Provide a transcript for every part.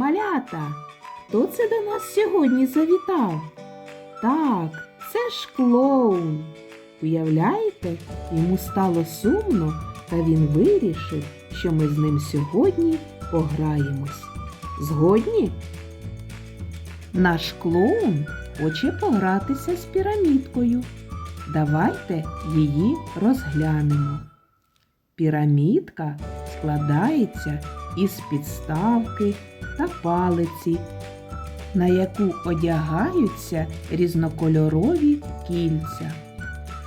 Малята! Хто це до нас сьогодні завітав? Так, це ж клоун. Уявляєте, йому стало сумно, та він вирішив, що ми з ним сьогодні пограємось. Згодні? Наш клоун хоче погратися з пірамідкою. Давайте її розглянемо. Пірамідка складається із підставки та палиці, на яку одягаються різнокольорові кільця.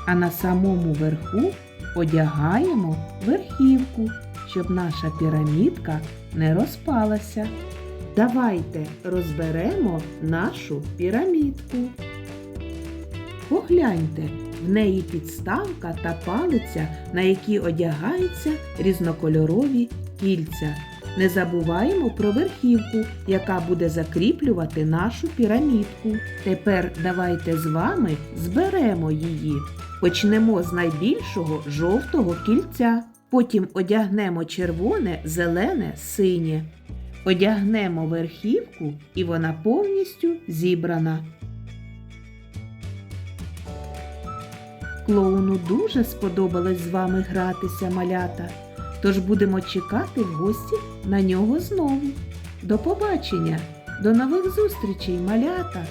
А на самому верху одягаємо верхівку, щоб наша пірамідка не розпалася. Давайте розберемо нашу пірамідку. Погляньте, в неї підставка та палиця, на які одягаються різнокольорові кільця. Не забуваємо про верхівку, яка буде закріплювати нашу пірамідку. Тепер давайте з вами зберемо її. Почнемо з найбільшого жовтого кільця. Потім одягнемо червоне, зелене, синє. Одягнемо верхівку і вона повністю зібрана. Клоуну дуже сподобалось з вами гратися, малята. Тож будемо чекати в гості на нього знову. До побачення, до нових зустрічей, малята!